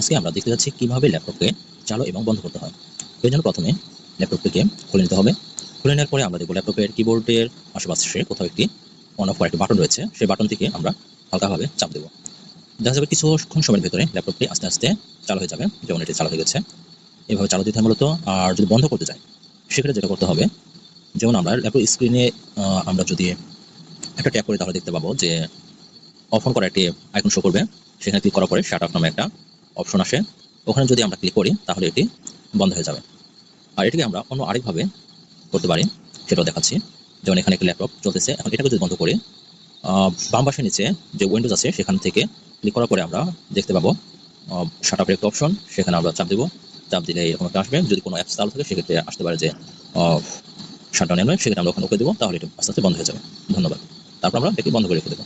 আজকে আমরা দেখতে যাচ্ছি কীভাবে ল্যাপটপকে চালু এবং বন্ধ করতে হয়। এর জন্য প্রথমে ল্যাপটপটিকে খুলে নিতে হবে। খুলে নেওয়ার পরে আমরা দেখব ল্যাপটপের কিবোর্ডের আশেপাশে কোথাও একটি অন অফ একটি বাটন রয়েছে। সেই বাটনটিকে আমরা হালকাভাবে চাপ দেবো। দেখা যাবে কিছুক্ষণ সময়ের ভেতরে ল্যাপটপটি আস্তে আস্তে চালু হয়ে যাবে, যেমন এটি চালু হয়ে গেছে। এভাবে চালু দিতে মূলত, আর যদি বন্ধ করতে চাই সেক্ষেত্রে যেটা করতে হবে, যেমন আমরা ল্যাপটপ স্ক্রিনে আমরা যদি একটা ট্যাপ করে তাহলে দেখতে পাবো যে অফ অন করা একটি আইকন শো করবে। সেখানে ক্লিক করার পরে শাট অফ নামে একটা অপশন আসে, ওখানে যদি আমরা ক্লিক করি, তাহলে এটি বন্ধ হয়ে যাবে। আর এটিকে আমরা অন্য আরেকভাবে করতে পারি, সেটাও দেখাচ্ছি। যেমন এখানে একটি ল্যাপটপ চলতেছে, এখন এটাকে যদি বন্ধ করি বাম পাশে নিচে যে উইন্ডোজ আছে, সেখান থেকে ক্লিক করার পরে আমরা দেখতে পাবো শাট আপের একটা অপশন সেখানে আমরা চাপ দেবো। চাপ দিলে এরকম একটা আসবে। যদি কোনো অ্যাপস চালু থাকে, সেক্ষেত্রে আসতে পারে যে শাটডাউন এলো সেক্ষেত্রে আমরা ওখানে ওকে দেবো, তাহলে এটা আস্তে আস্তে বন্ধ হয়ে যাবে। ধন্যবাদ। তারপর আমরা এটি বন্ধ করে রেখে দেবো।